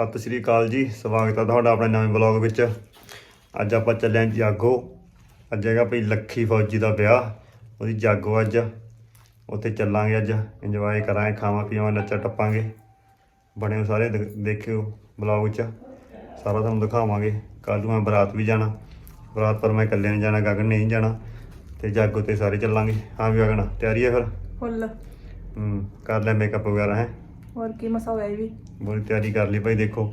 ਸਤਿ ਸ਼੍ਰੀ ਅਕਾਲ ਜੀ ਸਵਾਗਤ ਹੈ ਤੁਹਾਡਾ ਆਪਣੇ ਨਵੇਂ ਬਲੌਗ ਵਿੱਚ। ਅੱਜ ਆਪਾਂ ਚੱਲੇ ਜਾਗੋ। ਅੱਜ ਹੈਗਾ ਭਈ ਲੱਖੀ ਫੌਜੀ ਦਾ ਵਿਆਹ ਉਹਦੀ ਜਾਗੋ ਅੱਜ। ਉੱਥੇ ਚੱਲਾਂਗੇ ਅੱਜ ਇੰਜੋਏ ਕਰਾਂਗੇ ਖਾਵਾਂ ਪੀਵਾਂ ਨੱਚਾ ਟੱਪਾਂਗੇ। ਬਣੇ ਸਾਰੇ ਦੇਖਿਓ ਬਲੌਗ 'ਚ ਸਾਰਾ ਤੁਹਾਨੂੰ ਦਿਖਾਵਾਂਗੇ। ਕੱਲ੍ਹ ਨੂੰ ਮੈਂ ਬਰਾਤ ਵੀ ਜਾਣਾ। ਬਰਾਤ ਪਰ ਮੈਂ ਇਕੱਲੇ ਨਹੀਂ ਜਾਣਾ ਗਗਨ ਨਹੀਂ ਜਾਣਾ। ਤੇ ਜਾਗੋ ਤੇ ਸਾਰੇ ਚੱਲਾਂਗੇ। ਹਾਂ ਵੀ ਗਗਨ ਤਿਆਰੀ ਹੈ ਫਿਰ? ਫੁੱਲ। ਹੂੰ ਕਰ ਲੈ ਮੇਕਅਪ ਵਗੈਰਾ ਹੈ? ਹੋਰ ਕੀ ਮਸਾ ਹੋਇਆ ਇਹ ਵੀ? ਬੜੀ ਤਿਆਰੀ ਕਰ ਲਈ ਭਾਈ ਦੇਖੋ।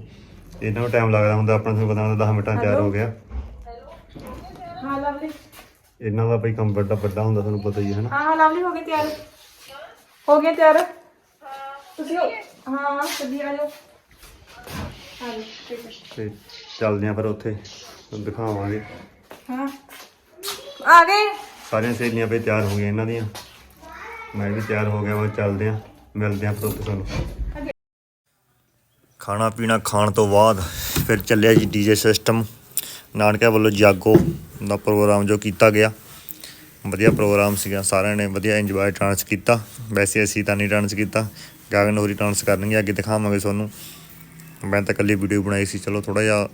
ਇਹਨਾਂ ਨੂੰ ਟਾਈਮ ਲੱਗਦਾ ਹੁੰਦਾ ਆਪਣਾ ਤੁਹਾਨੂੰ ਪਤਾ ਹੁੰਦਾ 10 ਮਿੰਟਾਂ 'ਚ ਤਿਆਰ ਹੋ ਗਿਆ। ਹਾਂ ਲਵਲੀ ਇਹਨਾਂ ਦਾ ਭਾਈ ਕੰਮ ਵੱਡਾ ਵੱਡਾ ਹੁੰਦਾ ਤੁਹਾਨੂੰ ਪਤਾ ਹੀ ਹੈ ਨਾ ਹਾਂ ਹਾਂ ਲਵਲੀ ਹੋ ਗਏ ਤਿਆਰ। ਹੋ ਗਏ ਤਿਆਰ? ਤੁਸੀਂ ਹੋ- ਹਾਂ ਚੱਲੀ ਆ ਜਾਓ। ਹਾਂ ਠੀਕ ਹੈ। ਤੇ ਚੱਲਦੇ ਆਂ ਫਿਰ ਉੱਥੇ। ਤੁਹਾਨੂੰ ਦਿਖਾਵਾਂਗੇ। ਹਾਂ। ਆ ਗਏ? ਸਾਰੀਆਂ ਸਹੇਲੀਆਂ ਭਾਈ ਤਿਆਰ ਹੋ ਗਈਆਂ ਇਹਨਾਂ ਦੀਆਂ। ਮੈਂ ਵੀ ਤਿਆਰ ਹੋ ਗਿਆ ਉਹ ਚੱਲਦੇ ਆਂ ਮਿਲਦੇ ਆਂ ਫਿਰ ਉੱਥੇ ਤੁਹਾਨੂੰ। ਖਾਣਾ ਪੀਣਾ ਖਾਣ ਤੋਂ ਬਾਅਦ ਫਿਰ ਚੱਲਿਆ ਜੀ ਡੀਜੇ ਸਿਸਟਮ ਨਾਨਕਿਆਂ ਵੱਲੋਂ ਜਾਗੋ ਦਾ ਪ੍ਰੋਗਰਾਮ ਜੋ ਕੀਤਾ ਗਿਆ। ਵਧੀਆ ਪ੍ਰੋਗਰਾਮ ਸੀਗਾ, ਸਾਰਿਆਂ ਨੇ ਵਧੀਆ ਇੰਜੋਏ ਡਾਂਸ ਕੀਤਾ। ਵੈਸੇ ਅਸੀਂ ਤਾਂ ਨਹੀਂ ਡਾਂਸ ਕੀਤਾ ਗਗਨ ਹੋਰੀ ਡਾਂਸ ਕਰਨਗੇ, ਅੱਗੇ ਦਿਖਾਵਾਂਗੇ ਤੁਹਾਨੂੰ। ਮੈਂ ਤਾਂ ਇਕੱਲੀ ਵੀਡੀਓ ਬਣਾਈ ਸੀ, ਚਲੋ ਥੋੜਾ ਜਿਹਾ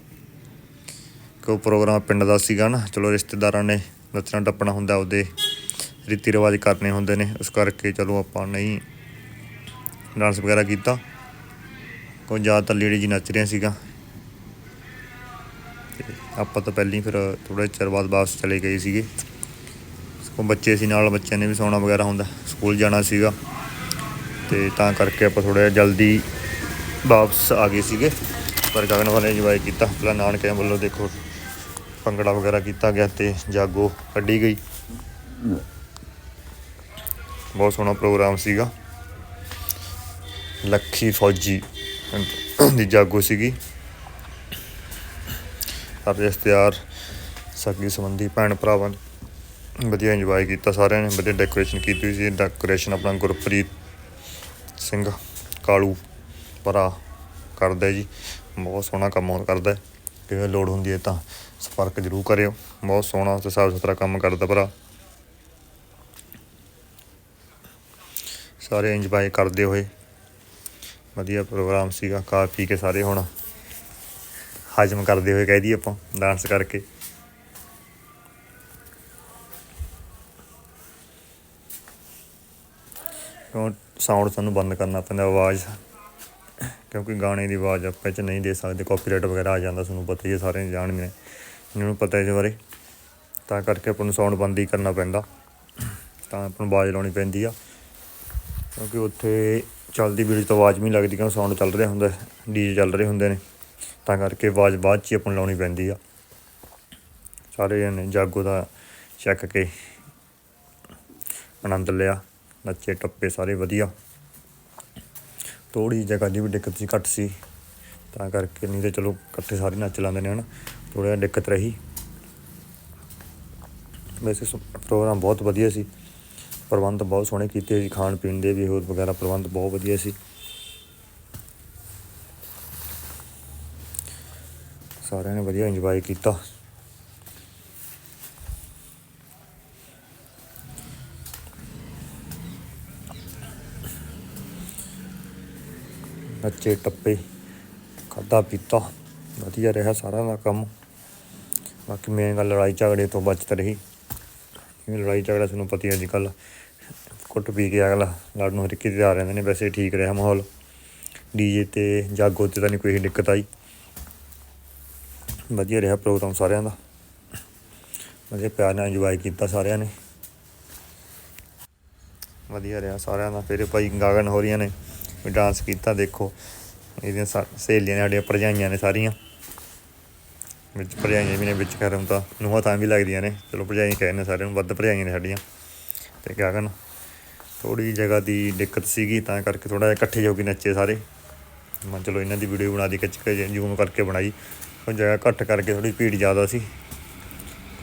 ਕੋ ਪ੍ਰੋਗਰਾਮ ਪਿੰਡ ਦਾ ਸੀਗਾ ਨਾ, ਚਲੋ ਰਿਸ਼ਤੇਦਾਰਾਂ ਨੇ ਨੱਚਣਾ ਟੱਪਣਾ ਹੁੰਦਾ, ਉਹਦੇ ਰੀਤੀ ਰਿਵਾਜ ਕਰਨੇ ਹੁੰਦੇ ਨੇ, ਉਸ ਕਰਕੇ ਚਲੋ ਆਪਾਂ ਨਹੀਂ ਡਾਂਸ ਵਗੈਰਾ ਕੀਤਾ। ਕੋਈ ਜ਼ਿਆਦਾਤਰ ਲੇਡੀ ਜੀ ਨੱਚ ਰਹੀਆਂ ਸੀਗਾ। ਆਪਾਂ ਤਾਂ ਪਹਿਲਾਂ ਹੀ ਫਿਰ ਥੋੜੇ ਚਿਰ ਬਾਅਦ ਵਾਪਸ ਚਲੇ ਗਏ ਸੀਗੇ। ਕੋ ਬੱਚੇ ਸੀ ਨਾਲ ਬੱਚਿਆਂ ਨੇ ਵੀ ਸੌਣਾ ਵਗੈਰਾ ਹੁੰਦਾ ਸਕੂਲ ਜਾਣਾ ਸੀਗਾ। ਤੇ ਤਾਂ ਕਰਕੇ ਆਪਾਂ ਥੋੜਾ ਜਲਦੀ ਵਾਪਸ ਆ ਗਏ ਸੀਗੇ। ਪਰ ਗਗਨ ਵਾਲੇ ਇੰਜੋਏ ਕੀਤਾ। ਪਹਿਲਾਂ ਨਾਨਕਿਆਂ ਵੱਲੋਂ ਦੇਖੋ ਭੰਗੜਾ ਵਗੈਰਾ ਕੀਤਾ ਗਿਆ ਤੇ ਜਾਗੋ ਕੱਢੀ ਗਈ। ਬਹੁਤ ਸੋਹਣਾ ਪ੍ਰੋਗਰਾਮ ਸੀਗਾ। ਲੱਖੀ ਫੌਜੀ ਦੀ ਜਾਗੋ ਸੀਗੀ। ਸਾਰੇ ਇਸ਼ਤਿਹਾਰ, ਸਗੀ ਸੰਬੰਧੀ ਭੈਣ ਭਰਾਵਾਂ ਵਧੀਆ ਇੰਜੋਏ ਕੀਤਾ ਸਾਰਿਆਂ ਨੇ, ਵਧੀਆ ਡੈਕੋਰੇਸ਼ਨ ਕੀਤੀ ਹੋਈ ਸੀ। ਡੈਕੋਰੇਸ਼ਨ ਆਪਣਾ ਗੁਰਪ੍ਰੀਤ ਸਿੰਘ ਕਾਲੂ ਭਰਾ ਕਰਦਾ ਜੀ। ਬਹੁਤ ਸੋਹਣਾ ਕੰਮ ਉਹ ਕਰਦਾ। ਹੈ ਕਿਵੇਂ ਲੋੜ ਹੁੰਦੀ ਹੈ ਤਾਂ ਸੰਪਰਕ ਜ਼ਰੂਰ ਕਰਿਓ। ਬਹੁਤ ਸੋਹਣਾ ਤੇ ਸਾਫ਼ ਸੁਥਰਾ ਕੰਮ ਕਰਦਾ ਭਰਾ। ਸਾਰੇ ਇੰਜੋਏ ਕਰਦੇ ਹੋਏ ਵਧੀਆ ਪ੍ਰੋਗਰਾਮ ਸੀਗਾ, ਖਾ ਪੀ ਕੇ ਸਾਰੇ ਹੁਣ ਹਜਮ ਕਰਦੇ ਹੋਏ ਕਹਿ ਦਈਏ ਆਪਾਂ ਡਾਂਸ ਕਰਕੇ। ਕਿਉਂ ਸਾਊਂਡ ਸਾਨੂੰ ਬੰਦ ਕਰਨਾ ਪੈਂਦਾ ਆਵਾਜ਼? ਕਿਉਂਕਿ ਗਾਣੇ ਦੀ ਆਵਾਜ਼ ਆਪਾਂ 'ਚ ਨਹੀਂ ਦੇ ਸਕਦੇ ਕਾਪੀਰਾਈਟ ਵਗੈਰਾ ਆ ਜਾਂਦਾ, ਤੁਹਾਨੂੰ ਪਤਾ ਹੀ ਹੈ ਸਾਰੇ ਜਾਣਦੇ ਨੇ। ਇਹਨਾਂ ਨੂੰ ਪਤਾ ਇਸ ਬਾਰੇ। ਤਾਂ ਕਰਕੇ ਆਪਾਂ ਨੂੰ ਸਾਊਂਡ ਬੰਦ ਹੀ ਕਰਨਾ ਪੈਂਦਾ। ਤਾਂ ਆਪਾਂ ਨੂੰ ਆਵਾਜ਼ ਲਾਉਣੀ ਪੈਂਦੀ ਆ। ਕਿਉਂਕਿ ਉੱਥੇ ਚੱਲਦੀ ਵੀਡੀਓ ਤੋਂ ਆਵਾਜ਼ ਵੀ ਨਹੀਂ ਲੱਗਦੀ ਕਿਉਂਕਿ ਸਾਊਂਡ ਚੱਲ ਰਿਹਾ ਹੁੰਦਾ ਡੀਜੇ ਚੱਲ ਰਹੇ ਹੁੰਦੇ ਨੇ। ਤਾਂ ਕਰਕੇ ਆਵਾਜ਼ ਬਾਅਦ 'ਚ ਹੀ ਆਪਾਂ ਨੂੰ ਲਾਉਣੀ ਪੈਂਦੀ ਆ। ਸਾਰੇ ਜਣੇ ਜਾਗੋ ਦਾ ਚੱਕ ਕੇ ਆਨੰਦ ਲਿਆ, ਨੱਚੇ, ਟੱਪੇ, ਸਾਰੇ ਵਧੀਆ। ਥੋੜੀ ਜਗ੍ਹਾ ਦੀ ਵੀ ਦਿੱਕਤ ਸੀ, ਘੱਟ ਸੀ। ਤਾਂ ਕਰਕੇ ਨਹੀਂ ਤੇ ਚਲੋ ਇਕੱਠੇ ਸਾਰੇ ਨੱਚ ਲੈਂਦੇ ਨੇ, ਹਨ। ਥੋੜਾ ਜਿਹਾ ਦਿੱਕਤ ਰਹੀ। ਵੈਸੇ ਪ੍ਰੋਗਰਾਮ ਬਹੁਤ ਵਧੀਆ ਸੀ। ਪ੍ਰਬੰਧ ਬਹੁਤ ਸੋਹਣੇ ਕੀਤੇ ਸੀ ਖਾਣ ਪੀਣ ਦੇ ਵੀ ਹੋਰ ਵਗੈਰਾ ਪ੍ਰਬੰਧ ਬਹੁਤ ਵਧੀਆ ਸੀ। ਸਾਰਿਆਂ ਨੇ ਵਧੀਆ ਇੰਜੋਏ ਕੀਤਾ। ਨੱਚੇ ਟੱਪੇ, ਖਾਧਾ ਪੀਤਾ, ਵਧੀਆ ਰਿਹਾ ਸਾਰਾ ਦਾ ਕੰਮ। ਬਾਕੀ ਮੇਨ ਗੱਲ ਲੜਾਈ ਝਗੜੇ ਤੋਂ ਬਚਤ ਰਹੀ। ਲੜਾਈ ਝਗੜਾ ਤੁਹਾਨੂੰ ਪਤਾ ਹੀ ਅੱਜ ਕੱਲ੍ਹ। ਕੁੱਟ ਪੀ ਕੇ ਅਗਲਾ ਲੜਨ ਨੂੰ ਰਿੱਕੀ ਤੇ ਆ ਰਹਿੰਦੇ ਨੇ, ਵੈਸੇ ਠੀਕ ਰਿਹਾ ਮਾਹੌਲ। ਡੀਜੇ ਤੇ ਜਾਗੋ ਤੇ ਤਾਂ ਨਹੀਂ ਕੋਈ ਦਿੱਕਤ ਆਈ। ਵਧੀਆ ਰਿਹਾ ਪ੍ਰੋਗਰਾਮ ਸਾਰਿਆਂ ਦਾ। ਵਧੀਆ ਪਿਆਰ ਨਾਲ ਇੰਜੋਏ ਕੀਤਾ ਸਾਰਿਆਂ ਨੇ। ਵਧੀਆ ਰਿਹਾ ਸਾਰਿਆਂ ਦਾ। ਫਿਰ ਭਾਈ ਗਾਗਨ ਹੋ ਰਹੀਆਂ ਨੇ ਵੀ ਡਾਂਸ ਕੀਤਾ, ਦੇਖੋ। ਇਹਦੀਆਂ ਸਹੇਲੀਆਂ ਨੇ ਸਾਡੀਆਂ ਭਰਜਾਈਆਂ ਨੇ ਸਾਰੀਆਂ। ਵਿੱਚ ਭਰਜਾਈਆਂ ਵੀ ਨੇ ਵਿੱਚ ਕਰਮ ਤਾਂ। ਨੂੰਹਾਂ ਤਾਂ ਵੀ ਲੱਗਦੀਆਂ ਨੇ। ਚਲੋ ਭਰਜਾਈ ਕਹਿੰਦੇ ਸਾਰਿਆਂ ਨੂੰ, ਵੱਧ ਭਰਜਾਈਆਂ ਨੇ ਸਾਡੀਆਂ। ਤੇ ਗਗਨ ਥੋੜੀ ਜਗ੍ਹਾ ਦੀ ਦਿੱਕਤ ਸੀਗੀ, ਤਾਂ ਕਰਕੇ ਥੋੜਾ ਜਿਹਾ ਇਕੱਠੇ ਹੋ ਕੇ ਨੱਚੇ ਸਾਰੇ। ਮੈਂ ਚਲੋ ਇਹਨਾਂ ਦੀ ਵੀਡੀਓ ਬਣਾ ਦੀ, ਖਿੱਚ ਕੇ ਜ਼ੂਮ ਕਰਕੇ ਬਣਾਈ। ਉਹ ਜਗ੍ਹਾ ਘੱਟ ਕਰਕੇ ਥੋੜੀ ਭੀੜ ਜ਼ਿਆਦਾ ਸੀ।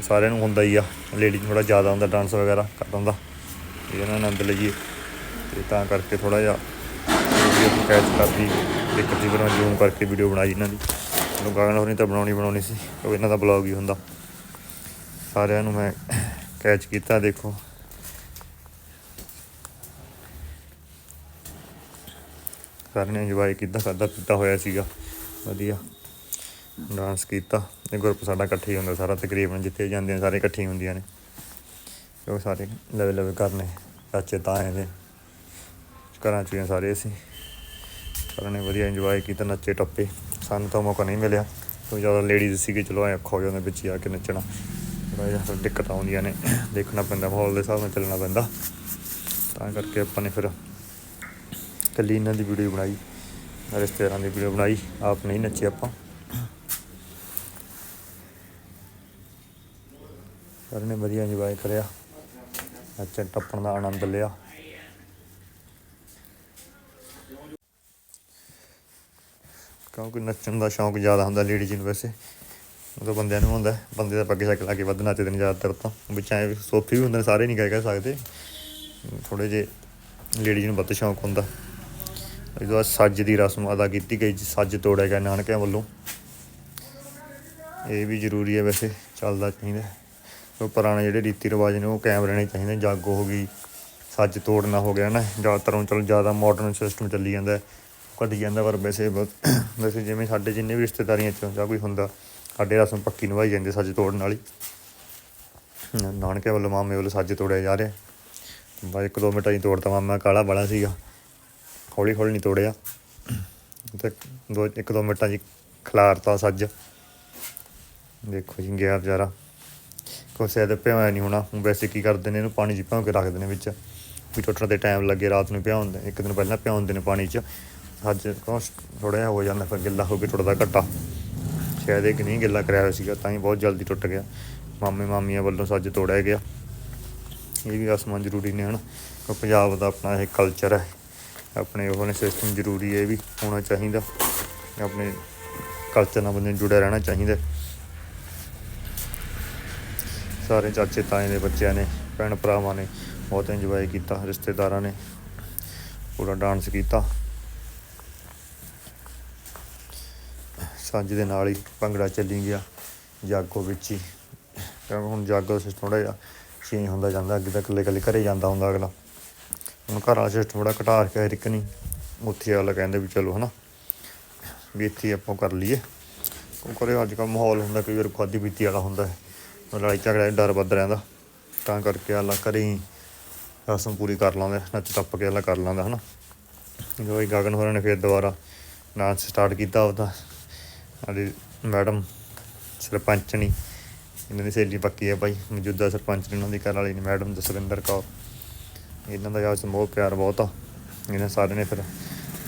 ਸਾਰਿਆਂ ਨੂੰ ਹੁੰਦਾ ਹੀ ਆ ਲੇਡੀ ਥੋੜਾ ਜ਼ਿਆਦਾ ਹੁੰਦਾ ਡਾਂਸ ਵਗੈਰਾ ਕਰ ਹੁੰਦਾ ਇਹਨਾਂ ਨੂੰ ਆਨੰਦ ਲਈਏ। ਤੇ ਤਾਂ ਕਰਕੇ ਥੋੜਾ ਜਿਹਾ ਵੀਡੀਓ ਕੈਚ ਕਰਦੀ ਦਿੱਕਤ ਸੀ ਪਰ ਮੈਂ ਜ਼ੂਮ ਕਰਕੇ ਵੀਡੀਓ ਬਣਾਈ ਇਹਨਾਂ ਦੀ। ਚਲੋ ਗਗਨ ਹੋਣੀ ਤਾਂ ਬਣਾਉਣੀ ਬਣਾਉਣੀ ਸੀ, ਉਹ ਇਹਨਾਂ ਦਾ ਬਲੌਗ ਹੀ ਹੁੰਦਾ। ਸਾਰਿਆਂ ਨੂੰ ਮੈਂ ਕੈਚ ਕੀਤਾ, ਦੇਖੋ। ਸਾਰਿਆਂ ਨੇ ਇੰਜੋਏ ਕੀਤਾ, ਖਾਧਾ ਪੀਤਾ ਹੋਇਆ ਸੀਗਾ। ਵਧੀਆ। ਡਾਂਸ ਕੀਤਾ। ਇਹ ਗਰੁੱਪ ਸਾਡਾ ਇਕੱਠੇ ਹੀ ਹੁੰਦਾ, ਸਾਰਾ ਤਕਰੀਬਨ ਜਿੱਥੇ ਜਾਂਦੇ ਨੇ, ਸਾਰੇ ਇਕੱਠੇ ਹੀ ਹੁੰਦੀਆਂ ਨੇ। ਉਹ ਸਾਰੇ ਲਵੇ ਲਵੇ ਕਰਨੇ, ਚਾਚੇ, ਤਾਏ ਦੇ। ਘਰਾਂ ਚ ਹੀ ਆ ਸਾਰੇ ਅਸੀਂ। ਸਾਰਿਆਂ ਨੇ ਵਧੀਆ ਇੰਜੋਏ ਕੀਤਾ, ਨੱਚੇ, ਟੱਪੇ। ਸਾਨੂੰ ਤਾਂ ਮੌਕਾ ਨਹੀਂ ਮਿਲਿਆ। ਕੋਈ ਜ਼ਿਆਦਾ ਲੇਡੀਜ਼ ਸੀਗੇ ਚਲੋ ਐ ਔਖਾ ਹੋ ਜਾਂਦਾ ਵਿੱਚ ਹੀ ਆ ਕੇ ਨੱਚਣਾ। ਥੋੜ੍ਹਾ ਜਿਹਾ ਦਿੱਕਤ ਆਉਂਦੀਆਂ ਨੇ। ਦੇਖਣਾ ਪੈਂਦਾ, ਮਾਹੌਲ ਦੇ ਹਿਸਾਬ ਨਾਲ ਚੱਲਣਾ ਪੈਂਦਾ। ਤਾਂ ਕਰਕੇ ਆਪਾਂ ਨੇ ਫਿਰ ਕੱਲੀ ਇਹਨਾਂ ਦੀ ਵੀਡੀਓ ਬਣਾਈ, ਰਿਸ਼ਤੇਦਾਰਾਂ ਦੀ ਵੀਡੀਓ ਬਣਾਈ, ਆਪ ਨਹੀਂ ਨੱਚੇ ਆਪਾਂ। ਸਾਰਿਆਂ ਨੇ ਵਧੀਆ ਇੰਜੋਏ ਕਰਿਆ, ਨੱਚਣ ਟੱਪਣ ਦਾ ਆਨੰਦ ਲਿਆ। ਕਿਉਂਕਿ ਨੱਚਣ ਦਾ ਸ਼ੌਂਕ ਜ਼ਿਆਦਾ ਹੁੰਦਾ ਲੇਡੀਜ਼ ਨੂੰ ਵੈਸੇ। ਉਦੋਂ ਬੰਦਿਆਂ ਨੂੰ ਹੁੰਦਾ, ਬੰਦੇ ਦਾ ਪੱਗੇ ਸ਼ੱਕ ਲਾ ਕੇ ਵੱਧ ਨੱਚਦੇ ਨੇ ਜ਼ਿਆਦਾਤਰ ਤਾਂ। ਵਿੱਚ ਐ ਸੋਫੀ ਵੀ ਹੁੰਦੇ ਨੇ, ਸਾਰੇ ਨਹੀਂ ਕਹਿ ਕਹਿ ਸਕਦੇ। ਥੋੜੇ ਜੇ ਲੇਡੀਜ਼ ਨੂੰ ਵੱਧ ਸ਼ੌਂਕ ਹੁੰਦਾ। ਇਹਦੇ ਬਾਅਦ ਸੱਜ ਦੀ ਰਸਮ ਅਦਾ ਕੀਤੀ ਗਈ ਸੱਜ ਤੋੜਿਆ ਗਿਆ ਨਾਨਕਿਆਂ ਵੱਲੋਂ। ਇਹ ਵੀ ਜ਼ਰੂਰੀ ਹੈ ਵੈਸੇ ਚੱਲਦਾ ਚਾਹੀਦਾ। ਉਹ ਪੁਰਾਣੇ ਜਿਹੜੇ ਰੀਤੀ ਰਿਵਾਜ ਨੇ ਉਹ ਕਾਇਮ ਰਹਿਣੇ ਚਾਹੀਦੇ ਜਾਗੋ ਹੋ ਗਈ ਸੱਜ ਤੋੜਨਾ ਹੋ ਗਿਆ ਨਾ। ਜ਼ਿਆਦਾਤਰ ਹੁਣ ਚਲੋ ਜ਼ਿਆਦਾ ਮਾਡਰਨ ਸਿਸਟਮ ਚੱਲੀ ਜਾਂਦਾ ਹੈ, ਘਟੀ ਜਾਂਦਾ ਪਰ ਵੈਸੇ ਬਹੁਤ ਵੈਸੇ ਜਿਵੇਂ ਸਾਡੇ ਜਿੰਨੇ ਵੀ ਰਿਸ਼ਤੇਦਾਰੀਆਂ ਚ ਜਾਂ ਕੋਈ ਹੁੰਦਾ ਸਾਡੇ ਰਸਮ ਪੱਕੀ ਨਿਭਾਈ ਜਾਂਦੀ ਸੱਜ ਤੋੜਨ ਵਾਲੀ। ਨਾ- ਨਾਨਕੇ ਵੱਲੋਂ ਮਾਮੇ ਵੱਲੋਂ ਸੱਜ ਤੋੜਿਆ ਜਾ ਰਿਹਾ। ਬਾ ਇੱਕ ਦੋ ਮਿੰਟਾਂ ਹੀ ਤੋੜਤਾ ਮਾਮਾ ਕਾਲਾ ਬੜਾ ਸੀਗਾ। ਹੌਲੀ ਹੌਲੀ ਨਹੀਂ ਤੋੜਿਆ। ਤੇ ਦੋ, ਇੱਕ ਦੋ ਮਿੰਟਾਂ 'ਚ ਖਿਲਾਰਤਾ ਸੱਜ। ਦੇਖੋ ਜੀ ਗਿਆ ਵਿਚਾਰਾ। ਕੋਸੇ ਦੇ ਭਿਆਇਆ ਨਹੀਂ ਹੋਣਾ। ਵੈਸੇ ਕੀ ਕਰਦੇ ਨੇ, ਇਹਨੂੰ ਪਾਣੀ 'ਚ ਭਿਉਂ ਕੇ ਰੱਖਦੇ ਨੇ ਵਿੱਚ। ਵੀ ਟੁੱਟਣ ਦੇ ਟਾਈਮ ਲੱਗੇ, ਰਾਤ ਨੂੰ ਭਿਉਂਦੇ ਇੱਕ ਦਿਨ ਪਹਿਲਾਂ ਭਿਉਂਦੇ ਨੇ ਪਾਣੀ 'ਚ। ਅੱਜ ਕੁਛ ਥੋੜਾ ਜਿਹਾ ਹੋ ਜਾਂਦਾ, ਫਿਰ ਗਿੱਲਾ ਹੋ ਕੇ ਟੁੱਟਦਾ ਘੱਟਾ। ਸ਼ਾਇਦ ਇਹ ਕਿ ਨਹੀਂ ਗਿੱਲਾ ਕਰਿਆ ਹੋਇਆ ਸੀਗਾ, ਤਾਂ ਹੀ ਬਹੁਤ ਜਲਦੀ ਟੁੱਟ ਗਿਆ। ਮਾਮੇ ਮਾਮੀਆਂ ਵੱਲੋਂ ਸੱਜ ਤੋੜਿਆ ਗਿਆ। ਇਹ ਵੀ ਆਸਮਾਨ ਜ਼ਰੂਰੀ ਨੇ ਹਨ। ਕਿਉਂ ਪੰਜਾਬ ਦਾ ਆਪਣਾ ਇਹ ਕਲਚਰ ਹੈ। ਆਪਣੇ ਉਹ ਨੇ ਸਿਸਟਮ ਜ਼ਰੂਰੀ ਹੈ ਇਹ ਵੀ ਹੋਣਾ ਚਾਹੀਦਾ। ਆਪਣੇ ਕਲਚਰ ਨਾਲ ਬੰਦੇ ਨੂੰ ਜੁੜਿਆ ਰਹਿਣਾ ਚਾਹੀਦਾ। ਸਾਰੇ ਚਾਚੇ ਤਾਏ ਦੇ ਬੱਚਿਆਂ ਨੇ, ਭੈਣ ਭਰਾਵਾਂ ਨੇ ਬਹੁਤ ਇੰਜੋਏ ਕੀਤਾ, ਰਿਸ਼ਤੇਦਾਰਾਂ ਨੇ ਪੂਰਾ ਡਾਂਸ ਕੀਤਾ। ਸਾਂਝ ਦੇ ਨਾਲ ਹੀ ਭੰਗੜਾ ਚੱਲੀ ਗਿਆ, ਜਾਗੋ ਵਿੱਚ ਹੀ। ਕਿਉਂਕਿ ਹੁਣ ਜਾਗੋ ਦਾ ਸਿਸਟਮ ਥੋੜਾ ਜਿਹਾ ਚੇਂਜ ਹੁੰਦਾ ਜਾਂਦਾ, ਅੱਗੇ ਤਾਂ ਇਕੱਲੇ ਇਕੱਲੇ ਘਰੇ ਜਾਂਦਾ ਹੁੰਦਾ ਅਗਲਾ। ਹੁਣ ਘਰ ਵਾਲਾ ਸਿਸਟਮ ਬੜਾ ਘਟਾ ਕੇ ਰਿਕ ਨਹੀਂ। ਉੱਥੇ ਵਾਲਾ ਕਹਿੰਦੇ ਵੀ ਚਲੋ ਹਨਾ, ਵੀ ਇੱਥੇ ਆਪਾਂ ਕਰ ਲਈਏ। ਕਿਉਂਕਿ ਅੱਜ ਕੱਲ੍ਹ ਮਾਹੌਲ ਹੁੰਦਾ, ਕਈ ਵਾਰ ਖਾਦੀ ਪੀਤੀ ਵਾਲਾ ਹੁੰਦਾ ਹੈ। ਲੜਾਈ ਝਗੜਾ ਡਰ ਵੱਧ ਰਹਿੰਦਾ। ਤਾਂ ਕਰਕੇ ਆਲਾ ਘਰੇ ਹੀ ਰਸਮ ਪੂਰੀ ਕਰ ਲਾਂਦੇ, ਨੱਚ ਟੱਪ ਕੇ ਆਲਾ ਕਰ ਲਾਂਦਾ, ਹਨਾ। ਜੋ ਹੀ ਗਗਨ ਹੋਰਾਂ ਨੇ ਫਿਰ ਦੁਬਾਰਾ ਡਾਂਸ ਸਟਾਰਟ ਕੀਤਾ ਉਹਦਾ ਸਾਡੀ ਮੈਡਮ ਸਰਪੰਚਣੀ ਇਹਨਾਂ ਦੀ ਸਹੇਲੀ ਪੱਕੀ ਹੈ ਭਾਈ, ਮੌਜੂਦਾ ਸਰਪੰਚ ਨੇ ਉਹਨਾਂ ਦੀ ਘਰ ਵਾਲੀ ਨੇ, ਮੈਡਮ ਜਸਵਿੰਦਰ ਕੌਰ। ਇਹਨਾਂ ਦਾ ਆਪਸ ਵਿੱਚ ਮੋਹ ਪਿਆਰ ਬਹੁਤ ਆ। ਇਹਨਾਂ ਸਾਰਿਆਂ ਨੇ ਫਿਰ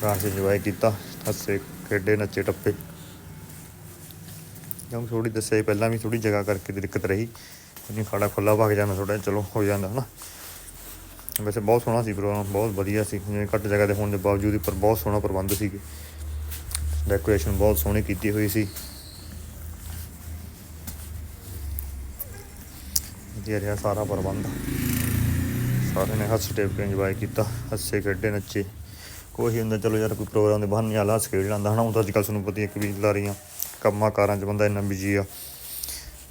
ਡਾਂਸ ਇੰਜੋਏ ਕੀਤਾ, ਹੱਸੇ, ਖੇਡੇ, ਨੱਚੇ, ਟੱਪੇ। ਕਿਉਂਕਿ ਥੋੜੀ ਦੱਸਿਆ ਪਹਿਲਾਂ ਵੀ ਥੋੜੀ ਜਗ੍ਹਾ ਕਰਕੇ ਦਿੱਕਤ ਰਹੀ। ਉਹਨੇ ਖਾੜਾ ਖੁੱਲਾ ਭਗ ਜਾਂਦਾ ਥੋੜਾ ਚਲੋ ਹੋ ਜਾਂਦਾ ਹਨਾ। ਵੈਸੇ ਬਹੁਤ ਸੋਹਣਾ ਸੀ ਪ੍ਰੋਗਰਾਮ ਬਹੁਤ ਵਧੀਆ ਸੀ। ਜਿਵੇਂ ਘੱਟ ਜਗ੍ਹਾ ਦੇ ਹੋਣ ਦੇ ਬਾਵਜੂਦ ਪਰ ਬਹੁਤ ਸੋਹਣਾ ਪ੍ਰਬੰਧ ਸੀਗੇ। ਡੈਕੋਰੇਸ਼ਨ ਬਹੁਤ ਸੋਹਣੀ ਕੀਤੀ ਹੋਈ ਸੀ। ਵਧੀਆ ਰਿਹਾ ਸਾਰਾ ਪ੍ਰਬੰਧ। ਸਾਰਿਆਂ ਨੇ ਹੱਸ ਟੇਪ ਕੇ ਇੰਜੋਏ ਕੀਤਾ? ਹੱਸੇ, ਖੇਡੇ, ਨੱਚੇ। ਕੋਈ ਹੁੰਦਾ, ਚਲੋ ਯਾਰ ਕੋਈ ਪ੍ਰੋਗਰਾਮ ਦੇ ਬਹਾਨੇ ਆਲਾ ਹੱਸ ਖੇਡ ਲੈਂਦਾ, ਹਨਾ? ਹੁਣ ਤਾਂ ਅੱਜ ਕੱਲ੍ਹ ਤੁਹਾਨੂੰ ਪਤਾ ਹੀ ਹੈ ਕਬੀਲਦਾਰੀਆਂ ਕੰਮਾਂ ਕਾਰਾਂ 'ਚ ਬੰਦਾ ਇੰਨਾ ਬਿਜ਼ੀ ਆ,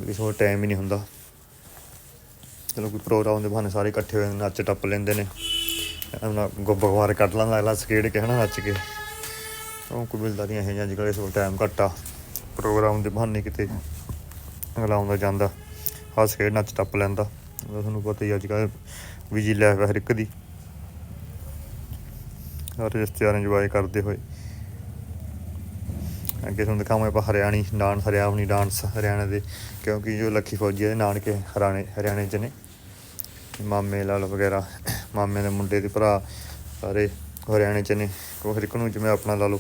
ਵੀ ਸੋ ਟਾਈਮ ਹੀ ਨਹੀਂ ਹੁੰਦਾ। ਚਲੋ ਕੋਈ ਪ੍ਰੋਗਰਾਮ ਦੇ ਬਹਾਨੇ ਸਾਰੇ ਇਕੱਠੇ ਹੋ ਜਾਂਦੇ ਨੱਚ ਟੱਪ ਲੈਂਦੇ ਨੇ। ਆਪਣਾ ਗੁੱਬਖਵਾਰ ਕੱਢ ਲੈਂਦਾ ਅਗਲਾ ਸਕੇੜ ਕੇ, ਹਨਾ? ਨੱਚ ਕੇ। ਉਹ ਕਬੀਲਦਾਰੀਆਂ ਇਹ ਜਿਹੀਆਂ ਅੱਜ ਕੱਲ੍ਹ ਇਸ ਵੇਲੇ ਟਾਈਮ ਘੱਟ ਆ। ਪ੍ਰੋਗਰਾਮ ਦੇ ਬਹਾਨੇ ਕਿਤੇ ਅਗਲਾ ਆਉਂਦਾ ਜਾਂਦਾ, ਹੱਸ ਖੇਡ, ਨੱਚ ਟੱਪ ਲੈਂਦਾ। ਉਹ ਤੁਹਾਨੂੰ ਪਤਾ ਹੀ ਅੱਜ ਕੱਲ੍ਹ ਬਿਜ਼ੀ ਲਾਈਫ ਹੈ ਹਰ ਇੱਕ ਦੀ। ਸਾਰੇ ਰਿਸ਼ਤੇਦਾਰ ਇੰਜੋਏ ਕਰਦੇ ਹੋਏ। ਅੱਗੇ ਤੁਹਾਨੂੰ ਦਿਖਾਵਾਂ ਆਪਾਂ ਹਰਿਆਣੀ, ਡਾਂਸ ਹਰਿਆਵਣੀ ਡਾਂਸ ਹਰਿਆਣਾ ਦੇ, ਕਿਉਂਕਿ ਜੋ ਲੱਖੀ ਫੌਜੀ ਦੇ ਨਾਨਕੇ ਹਰਿਆਣੇ ਹਰਿਆਣੇ 'ਚ ਨੇ। ਮਾਮੇ ਲਾਲ ਵਗੈਰਾ, ਮਾਮੇ ਦੇ ਮੁੰਡੇ ਦੇ ਭਰਾ ਸਾਰੇ ਹਰਿਆਣੇ 'ਚ ਨੇ। ਉਹ ਹਰ ਇੱਕ ਨੂੰ ਜਿਵੇਂ ਆਪਣਾ ਲਾ ਲਓ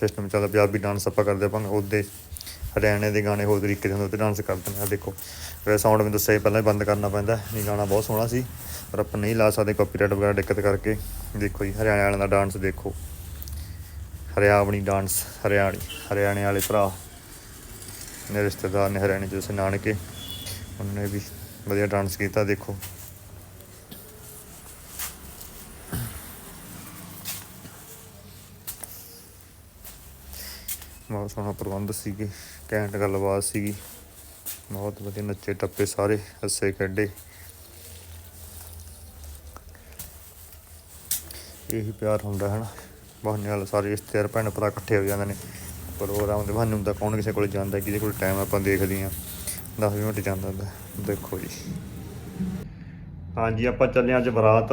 ਸਿਸਟਮ ਚੱਲਦਾ, ਪੰਜਾਬੀ ਡਾਂਸ ਆਪਾਂ ਕਰਦੇ ਆਪਾਂ ਉਹਦੇ ਹਰਿਆਣੇ ਦੇ ਗਾਣੇ ਹੋਰ ਤਰੀਕੇ ਦੇ ਹੁੰਦੇ ਉੱਤੇ ਡਾਂਸ ਕਰਦੇ ਨੇ। ਆਹ ਦੇਖੋ ਵੈਸੇ ਸਾਊਂਡ ਮੈਨੂੰ ਦੱਸਿਆ ਪਹਿਲਾਂ ਹੀ ਬੰਦ ਕਰਨਾ ਪੈਂਦਾ। ਨਹੀਂ, ਗਾਣਾ ਬਹੁਤ ਸੋਹਣਾ ਸੀ, ਪਰ ਆਪਾਂ ਨਹੀਂ ਲਾ ਸਕਦੇ ਕਾਪੀਰਾਈਟ ਵਗੈਰਾ ਦਿੱਕਤ ਕਰਕੇ। ਦੇਖੋ ਜੀ, ਹਰਿਆਣੇ ਵਾਲਿਆਂ ਦਾ ਡਾਂਸ ਦੇਖੋ। ਹਰਿਆਵਣੀ ਡਾਂਸ ਹਰਿਆਣੀ, ਹਰਿਆਣੇ ਵਾਲੇ ਭਰਾ। ਨੇ ਰਿਸ਼ਤੇਦਾਰ ਨੇ ਹਰਿਆਣੇ ਚ ਨਾਨਕੇ। ਉਹਨਾਂ ਨੇ ਵੀ ਵਧੀਆ ਡਾਂਸ ਕੀਤਾ, ਦੇਖੋ। ਬਹੁਤ ਸੋਹਣਾ ਪ੍ਰਬੰਧ ਸੀਗੇ। ਘੈਂਟ ਗੱਲਬਾਤ ਸੀਗੀ। ਬਹੁਤ ਵਧੀਆ ਨੱਚੇ ਟੱਪੇ ਸਾਰੇ, ਹੱਸੇ ਖੇਡੇ। ਇਹੀ ਪਿਆਰ ਹੁੰਦਾ ਹੈ ਨਾ ਬਹਾਨੇ ਨਾਲ ਸਾਰੇ ਰਿਸ਼ਤੇਦਾਰ, ਭੈਣ ਭਰਾ ਇਕੱਠੇ ਹੋ ਜਾਂਦੇ ਨੇ। ਪ੍ਰੋਗਰਾਮ ਦੇ ਬਹਾਨੇ ਹੁੰਦਾ ਕੌਣ ਕਿਸੇ ਕੋਲ ਜਾਂਦਾ, ਕਿਹਦੇ ਕੋਲ ਟਾਈਮ ਆਪਾਂ ਦੇਖਦੇ ਹਾਂ। 10 ਮਿੰਟ ਜਾਂਦਾ ਹੁੰਦਾ। ਦੇਖੋ ਜੀ। ਹਾਂਜੀ, ਆਪਾਂ ਚੱਲੇ ਹਾਂ ਅੱਜ ਬਰਾਤ।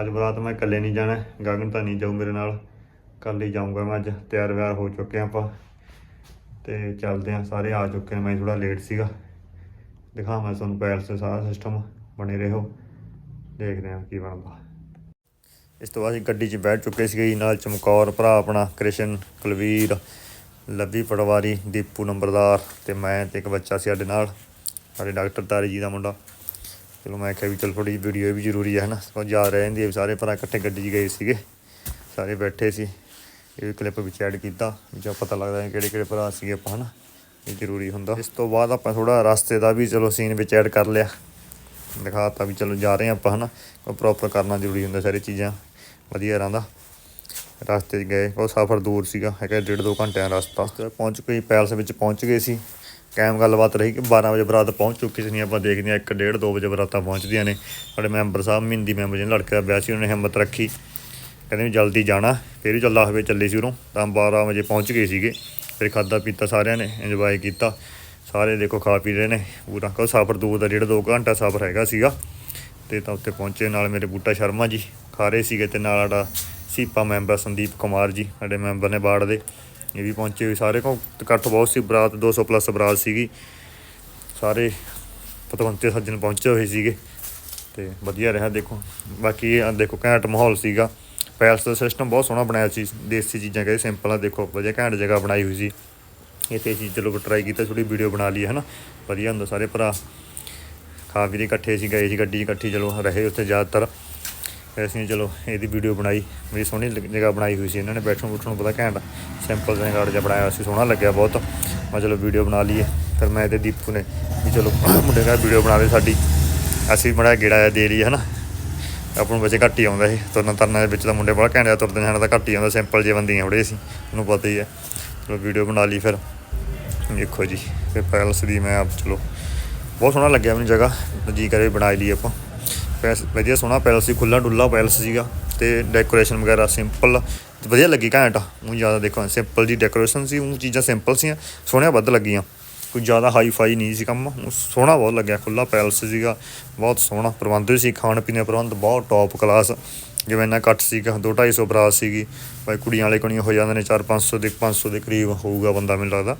ਅੱਜ ਬਰਾਤ ਮੈਂ ਇਕੱਲੇ ਨਹੀਂ ਜਾਣਾ। ਗਗਨ ਤਾਂ ਨਹੀਂ ਜਾਊ ਮੇਰੇ ਨਾਲ। ਕੱਲ ਹੀ ਜਾਊਂਗਾ ਮੈਂ ਅੱਜ। ਤਿਆਰ ਵਿਆਰ ਹੋ ਚੁੱਕੇ ਹਾਂ ਆਪਾਂ। ਤੇ ਚੱਲਦੇ ਹਾਂ, ਸਾਰੇ ਆ ਚੁੱਕੇ ਨੇ, ਮੈਂ ਥੋੜਾ ਲੇਟ ਸੀਗਾ। ਦਿਖਾਵਾਂ ਤੁਹਾਨੂੰ ਪੈਲਸ ਦਾ ਸਾਰਾ ਸਿਸਟਮ ਬਣੇ ਰਹੋ। ਦੇਖਦੇ ਹਾਂ ਕੀ ਬਣਦਾ। ਇਸ ਤੋਂ ਬਾਅਦ ਅਸੀਂ ਗੱਡੀ 'ਚ ਬੈਠ ਚੁੱਕੇ ਸੀਗੇ ਜੀ, ਨਾਲ ਚਮਕੌਰ ਭਰਾ ਆਪਣਾ, ਕ੍ਰਿਸ਼ਨ, ਕੁਲਵੀਰ ਲੱਭੀ ਪਟਵਾਰੀ, ਦੀਪੂ ਨੰਬਰਦਾਰ ਤੇ ਮੈਂ ਤੇ ਇੱਕ ਬੱਚਾ ਸੀ ਸਾਡੇ ਨਾਲ, ਸਾਡੇ ਡਾਕਟਰ ਤਾਰੀ ਜੀ ਦਾ ਮੁੰਡਾ। ਚਲੋ ਮੈਂ ਕਿਹਾ ਵੀ ਚਲ ਥੋੜੀ ਵੀਡੀਓ ਵੀ ਜ਼ਰੂਰੀ ਹੈ ਹਨਾ ਸੋ ਯਾਦ ਰਹਿੰਦੀ ਹੈ ਵੀ ਸਾਰੇ ਭਰਾ ਇਕੱਠੇ ਗੱਡੀ 'ਚ ਗਏ ਸੀਗੇ, ਸਾਰੇ ਬੈਠੇ ਸੀ। ਇਹ ਵੀ ਕਲਿੱਪ ਵਿੱਚ ਐਡ ਕੀਤਾ ਜੋ ਪਤਾ ਲੱਗਦਾ ਹੈ ਕਿਹੜੇ ਕਿਹੜੇ ਭਰਾ ਸੀਗੇ ਆਪਾਂ, ਹਨਾ? ਇਹ ਜ਼ਰੂਰੀ ਹੁੰਦਾ। ਇਸ ਤੋਂ ਬਾਅਦ ਆਪਾਂ ਥੋੜਾ ਰਸਤੇ ਦਾ ਵੀ ਚਲੋ ਸੀਨ ਵਿੱਚ ਐਡ ਕਰ ਲਿਆ। ਦਿਖਾਤਾ ਵੀ ਚਲੋ ਜਾ ਰਹੇ ਹਾਂ ਆਪਾਂ, ਹਨਾ? ਕੋਈ ਪ੍ਰੋਪਰ ਕਰਨਾ ਜ਼ਰੂਰੀ ਹੁੰਦਾ ਸਾਰੀ ਚੀਜ਼ਾਂ ਵਧੀਆ ਰਹਿੰਦਾ। ਰਸਤੇ 'ਚ ਗਏ, ਉਹ ਸਫ਼ਰ ਦੂਰ ਸੀਗਾ, ਹੈਗਾ ਡੇਢ ਦੋ ਘੰਟਿਆਂ ਦਾ ਰਸਤਾ। ਪਹੁੰਚ ਕੇ ਪੈਲਸ ਵਿੱਚ ਪਹੁੰਚ ਗਏ ਸੀ। ਕਾਇਮ ਗੱਲਬਾਤ ਰਹੀ ਕਿ 12 ਵਜੇ ਬਰਾਤ ਪਹੁੰਚ ਚੁੱਕੀ ਸੀ, ਨਹੀਂ ਆਪਾਂ ਦੇਖਦੇ ਹਾਂ 1 ਡੇਢ 2 ਵਜੇ ਬਰਾਤਾਂ ਪਹੁੰਚਦੀਆਂ ਨੇ। ਸਾਡੇ ਮੈਂਬਰ ਸਾਹਿਬ ਮਹਿੰਦੀ ਮੈਂਬਰ ਜਿਹਨੇ ਲੜਕੇ ਦਾ ਵਿਆਹ ਸੀ, ਉਹਨੇ ਹਿੰਮਤ ਰੱਖੀ। ਕਹਿੰਦੇ ਵੀ ਜਲਦੀ ਜਾਣਾ। ਫਿਰ ਵੀ ਚੱਲਾ ਹੋਵੇ, ਚੱਲੇ ਸੀ ਉਰੋਂ। ਤਾਂ 12 ਵਜੇ ਪਹੁੰਚ ਗਏ ਸੀਗੇ। ਫਿਰ ਖਾਦਾ ਪੀਤਾ ਸਾਰਿਆਂ ਨੇ ਇੰਜੋਏ ਕੀਤਾ। ਸਾਰੇ ਦੇਖੋ ਖਾ ਪੀ ਰਹੇ ਨੇ। ਪੂਰਾ ਕੋ ਸਫ਼ਰ ਦੂਰ ਦਾ ਡੇਢ ਦੋ ਘੰਟਾ ਸਫ਼ਰ ਹੈਗਾ ਸੀਗਾ। ਤੇ ਤਾਂ ਉੱਥੇ ਪਹੁੰਚੇ ਨਾਲ ਮੇਰੇ ਬੂਟਾ ਸ਼ਰਮਾ ਜੀ। ਖਾ ਰਹੇ ਸੀਗੇ ਤੇ ਨਾਲ ਸਾਡਾ ਸੀਪਾ ਮੈਂਬਰ ਸੰਦੀਪ ਕੁਮਾਰ ਜੀ, ਸਾਡੇ ਮੈਂਬਰ ਨੇ ਬਾੜ ਦੇ। ਇਹ ਵੀ ਪਹੁੰਚੇ ਹੋਏ ਸਾਰੇ ਕੋ ਇਕੱਠ ਬਹੁਤ ਸੀ, ਬਰਾਤ 200 ਪਲੱਸ ਬਰਾਤ ਸੀਗੀ। ਸਾਰੇ ਪਤਵੰਤੇ ਸੱਜਣ ਪਹੁੰਚੇ ਹੋਏ ਸੀਗੇ। ਤੇ ਵਧੀਆ ਰਿਹਾ ਦੇਖੋ। ਬਾਕੀ ਦੇਖੋ ਘੈਂਟ ਮਾਹੌਲ ਸੀਗਾ। ਪੈਲਸ ਦਾ ਸਿਸਟਮ ਬਹੁਤ ਸੋਹਣਾ ਬਣਾਇਆ ਸੀ, ਦੇਸੀ ਚੀਜ਼ਾਂ ਕਹਿੰਦੇ ਸਿੰਪਲ ਆ, ਦੇਖੋ ਵਧੀਆ ਘੈਂਟ ਜਗ੍ਹਾ ਬਣਾਈ ਹੋਈ ਸੀ। ਇੱਥੇ ਚੀਜ਼ ਚਲੋ ਟਰਾਈ ਕੀਤਾ ਥੋੜੀ ਵੀਡੀਓ ਬਣਾ ਲਈ ਹੈ ਨਾ ਵਧੀਆ ਹੁੰਦਾ ਸਾਰੇ ਭਰਾ। ਖਾ ਵੀ ਕੇ ਇਕੱਠੇ ਸੀ ਗਏ ਸੀ, ਗੱਡੀ 'ਚ ਇਕੱਠੀ, ਚਲੋ ਰਹੇ ਉੱਥੇ ਜ਼ਿਆਦਾਤਰ। ਅਸੀਂ ਚਲੋ ਇਹਦੀ ਵੀਡੀਓ ਬਣਾਈ, ਬੜੀ ਸੋਹਣੀ ਜਗ੍ਹਾ ਬਣਾਈ ਹੋਈ ਸੀ, ਇਹਨਾਂ ਨੇ ਬੈਠਣ ਬੁੱਠਣ ਨੂੰ ਪਤਾ ਘੈਂਟ ਸਿੰਪਲ ਜਿਹਾ ਗਾਰਡ ਜਿਹਾ ਬਣਾਇਆ ਸੀ, ਸੋਹਣਾ ਲੱਗਿਆ ਬਹੁਤ। ਮੈਂ ਚਲੋ ਵੀਡੀਓ ਬਣਾ ਲਈਏ, ਫਿਰ ਮੈਂ ਤੇ ਦੀਪੂ ਨੇ ਵੀ ਚਲੋ ਮੁੰਡੇ ਦਾ ਵੀਡੀਓ ਬਣਾ ਦੇ ਸਾਡੀ। ਅਸੀਂ ਬੜਾ ਗੇੜਾ ਜਿਹਾ ਦੇ ਲਈ ਹੈ ਨਾ ਆਪਾਂ ਨੂੰ ਬੱਚੇ ਘੱਟ ਹੀ ਆਉਂਦਾ ਸੀ ਤੁਰਨ ਤਰਨ ਦੇ ਵਿੱਚ ਤਾਂ ਮੁੰਡੇ ਬੜਾ ਘੈਂਟ ਆ, ਤੁਰਦੇ ਜਾਣਾ ਤਾਂ ਘੱਟ ਹੀ ਆਉਂਦਾ ਸਿੰਪਲ ਜਿਹੇ ਬੰਦੀਆਂ ਥੋੜੇ ਸੀ ਉਹਨੂੰ ਪਤਾ ਹੀ ਹੈ ਚਲੋ ਵੀਡੀਓ ਬਣਾ ਲਈ ਫਿਰ। ਦੇਖੋ ਜੀ, ਫਿਰ ਪੈਲਸ ਦੀ ਮੈਂ ਆਪ ਚਲੋ, ਬਹੁਤ ਸੋਹਣਾ ਲੱਗਿਆ ਮੈਨੂੰ ਜਗ੍ਹਾ ਜੀ ਕਰੇ ਬਣਾ ਲਈ ਆਪਾਂ। ਪੈਸ ਵਧੀਆ ਸੋਹਣਾ ਪੈਲਸ ਸੀ ਖੁੱਲਾ ਡੁੱਲਾ ਪੈਲਸ ਸੀਗਾ ਤੇ ਡੈਕੋਰੇਸ਼ਨ ਵਗੈਰਾ ਸਿੰਪਲ ਵਧੀਆ ਲੱਗੀ ਘੈਂਟ ਉਹ ਜ਼ਿਆਦਾ ਦੇਖੋ ਸਿੰਪਲ ਜੀ ਡੈਕੋਰੇਸ਼ਨ ਸੀ ਉਹ ਚੀਜ਼ਾਂ ਸਿੰਪਲ ਸੀਆਂ, ਸੋਹਣੀਆਂ ਵੱਧ ਲੱਗੀਆਂ। ਕੋਈ ਜ਼ਿਆਦਾ ਹਾਈ ਫਾਈ ਨਹੀਂ ਸੀ ਕੰਮ। ਸੋਹਣਾ ਬਹੁਤ ਲੱਗਿਆ ਖੁੱਲਾ ਪੈਲਸ ਸੀਗਾ, ਬਹੁਤ ਸੋਹਣਾ। ਪ੍ਰਬੰਧ ਵੀ ਸੀ, ਖਾਣ ਪੀਣ ਦਾ ਪ੍ਰਬੰਧ ਬਹੁਤ ਟੌਪ ਕਲਾਸ ਜਿਵੇਂ ਇੰਨਾ ਘੱਟ ਸੀਗਾ, ਦੋ ਢਾਈ ਸੌ ਬਰਾਤ ਸੀਗੀ। ਭਾਈ ਕੁੜੀਆਂ ਵਾਲੇ ਕੋਣੀ ਹੋ ਜਾਂਦੇ ਨੇ 4-500 ਦੇ 500 ਦੇ ਕਰੀਬ ਹੋਊਗਾ ਬੰਦਾ ਮੈਨੂੰ ਲੱਗਦਾ।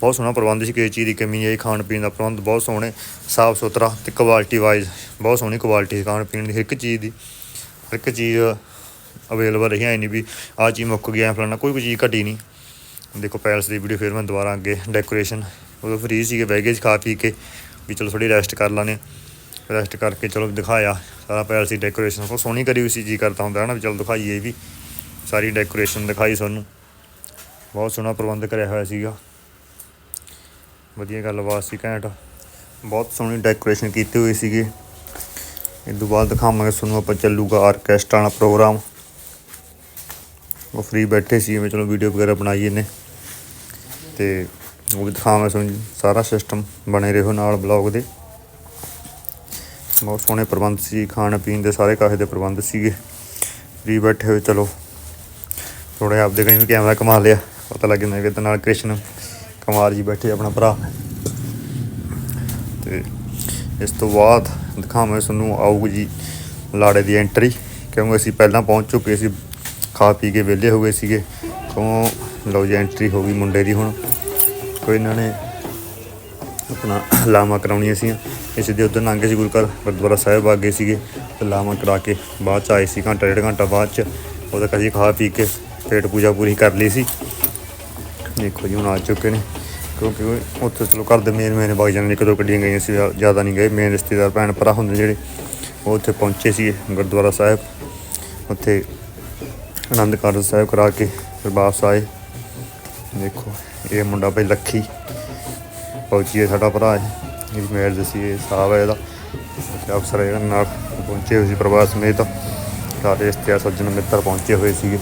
ਬਹੁਤ ਸੋਹਣਾ ਪ੍ਰਬੰਧ ਸੀ, ਕਿਸੇ ਚੀਜ਼ ਦੀ ਕਮੀ ਨਹੀਂ ਖਾਣ ਪੀਣ ਦਾ ਪ੍ਰਬੰਧ ਬਹੁਤ ਸੋਹਣੇ, ਸਾਫ਼ ਸੁਥਰਾ ਤੇ ਕੁਆਲਿਟੀ ਵਾਈਜ਼ ਬਹੁਤ ਸੋਹਣੀ ਕੁਆਲਿਟੀ ਸੀ ਖਾਣ ਪੀਣ ਦੀ, ਹਰ ਇੱਕ ਚੀਜ਼ ਦੀ, ਹਰ ਇੱਕ ਚੀਜ਼ ਅਵੇਲੇਬਲ ਰਹੀ, ਐ ਨਹੀਂ ਵੀ ਆਹ ਚੀਜ਼ ਮੁੱਕ ਗਿਆ ਫਲਾਣਾ ਕੋਈ ਕੋਈ ਚੀਜ਼ ਘਟੀ ਨਹੀਂ। ਦੇਖੋ ਪੈਲਸ ਦੀ ਵੀਡੀਓ ਫਿਰ ਮੈਂ ਦੁਬਾਰਾ ਅੱਗੇ ਡੈਕੋਰੇਸ਼ਨ ਉਦੋਂ ਫ੍ਰੀ ਸੀਗੇ, ਬਹਿ ਗਏ ਖਾ ਪੀ ਕੇ ਵੀ ਚਲੋ ਥੋੜੀ ਰੈਸਟ ਕਰ ਲਾਨੇ ਰੈਸਟ ਕਰਕੇ ਚਲੋ ਦਿਖਾਇਆ ਸਾਰਾ ਪੈਲਸ ਦੀ ਡੈਕੋਰੇਸ਼ਨ ਬਹੁਤ ਸੋਹਣੀ ਕਰੀ ਹੋਈ ਸੀ ਜੀ ਕਰਦਾ ਹੁੰਦਾ ਹੈ ਨਾ ਵੀ ਚਲੋ ਦਿਖਾਈਏ ਇਹ ਵੀ। ਸਾਰੀ ਡੈਕੋਰੇਸ਼ਨ ਦਿਖਾਈ ਸਾਨੂੰ। ਬਹੁਤ ਸੋਹਣਾ ਪ੍ਰਬੰਧ ਕਰਿਆ ਹੋਇਆ ਸੀਗਾ। ਵਧੀਆ ਗੱਲਬਾਤ ਸੀ ਘੈਂਟ। ਬਹੁਤ ਸੋਹਣੀ ਡੈਕੋਰੇਸ਼ਨ ਕੀਤੀ ਹੋਈ ਸੀਗੀ। ਇਸ ਤੋਂ ਬਾਅਦ ਦਿਖਾਵਾਂਗੇ ਤੁਹਾਨੂੰ ਆਪਾਂ ਚੱਲੂਗਾ ਆਰਕੈਸਟਰਾ ਵਾਲਾ ਪ੍ਰੋਗਰਾਮ ਉਹ ਫ੍ਰੀ ਬੈਠੇ ਸੀ ਮੈਂ ਚਲੋ ਵੀਡੀਓ ਵਗੈਰਾ ਬਣਾਈ ਇਹਨੇ। ਤੇ ਉਹ ਵੀ ਦਿਖਾਵਾਂ ਤੁਹਾਨੂੰ ਸਾਰਾ ਸਿਸਟਮ ਬਣੇ ਰਹੋ ਨਾਲ ਬਲੌਗ ਦੇ। ਬਹੁਤ ਸੋਹਣੇ ਪ੍ਰਬੰਧ ਸੀ, ਖਾਣ ਪੀਣ ਦੇ ਸਾਰੇ ਕਾਹੇ ਦੇ ਪ੍ਰਬੰਧ ਸੀਗੇ। ਫ੍ਰੀ ਬੈਠੇ ਹੋਏ, ਚਲੋ। ਥੋੜੇ ਆਪਦੇ ਕਣੀ ਵੀ ਕੈਮਰਾ ਕਮਾ ਲਿਆ, ਪਤਾ ਲੱਗ ਜਾਂਦਾ ਕਿ ਨਾਲ ਕ੍ਰਿਸ਼ਨ ਕੁਮਾਰ ਜੀ ਬੈਠੇ ਆਪਣਾ ਭਰਾ। ਤੇ ਇਸ ਤੋਂ ਬਾਅਦ ਦਿਖਾਵਾਂ ਤੁਹਾਨੂੰ ਆਊਗੀ ਜੀ ਲਾੜੇ ਦੀ ਐਂਟਰੀ ਕਿਉਂਕਿ ਅਸੀਂ ਪਹਿਲਾਂ ਪਹੁੰਚ ਚੁੱਕੇ ਸੀ, ਖਾ ਪੀ ਕੇ ਵਿਹਲੇ ਹੋ ਗਏ ਸੀਗੇ। ਤੋਂ ਲਓ ਜੀ ਐਂਟਰੀ ਹੋ ਗਈ ਮੁੰਡੇ ਦੀ ਹੁਣ। ਕੋਈ ਇਹਨਾਂ ਨੇ ਆਪਣਾ ਲਾਮਾ ਕਰਾਉਣੀਆਂ ਸੀ ਇਸ ਦੇ ਉਧਰ ਲੰਘੇ ਸੀ ਗੁਰੂ ਘਰ, ਗੁਰਦੁਆਰਾ ਸਾਹਿਬ ਆ ਗਏ ਸੀਗੇ ਤੇ ਲਾਮਾ ਕਰਾ ਕੇ ਬਾਅਦ ਚ ਆਏ ਸੀ, ਘੰਟਾ, ਡੇਢ ਘੰਟਾ ਬਾਅਦ ਚ ਉਹਦਾ ਕਦੀ ਖਾ ਪੀ ਕੇ ਪੇਟ ਪੂਜਾ ਪੂਰੀ ਕਰ ਲਈ ਸੀ। ਦੇਖੋ ਜੀ, ਹੁਣ ਆ ਚੁੱਕੇ ਨੇ। ਕਿਉਂਕਿ ਉੱਥੇ ਚਲੋ ਘਰ ਦੇ ਮੇਨ ਮੇਨ ਵਗ ਜਾਂਦੇ ਨੇ ਇੱਕ ਦੋ ਗੱਡੀਆਂ ਗਈਆਂ ਸੀ ਜ਼ਿਆਦਾ ਨਹੀਂ ਗਏ। ਮੇਨ ਰਿਸ਼ਤੇਦਾਰ, ਭੈਣ, ਭਰਾ ਹੁੰਦੇ ਜਿਹੜੇ, ਉਹ ਉੱਥੇ ਪਹੁੰਚੇ ਸੀ ਗੁਰਦੁਆਰਾ ਸਾਹਿਬ। ਉੱਥੇ ਆਨੰਦ ਕਾਰਜ ਸਾਹਿਬ ਕਰਾ ਕੇ ਫਿਰ ਵਾਪਸ ਆਏ। ਦੇਖੋ, ਇਹ ਮੁੰਡਾ ਭਾਈ ਲੱਖੀ। ਪਹੁੰਚੀਏ ਸਾਡਾ ਭਰਾ ਹੈ ਇਹਦੀ ਮੈਰਿਜ ਸੀ ਇਹ ਸਾਹਿਬ ਹੈ ਇਹਦਾ। ਅਫਸਰ ਇਹਦੇ ਨਾਲ ਪਹੁੰਚੇ ਹੋਏ ਸੀ ਪ੍ਰਵਾਸ ਸਮੇਤ। ਸਾਰੇ ਰਿਸ਼ਤੇਦਾਰ ਸੱਜਣ ਮਿੱਤਰ ਪਹੁੰਚੇ ਹੋਏ ਸੀਗੇ।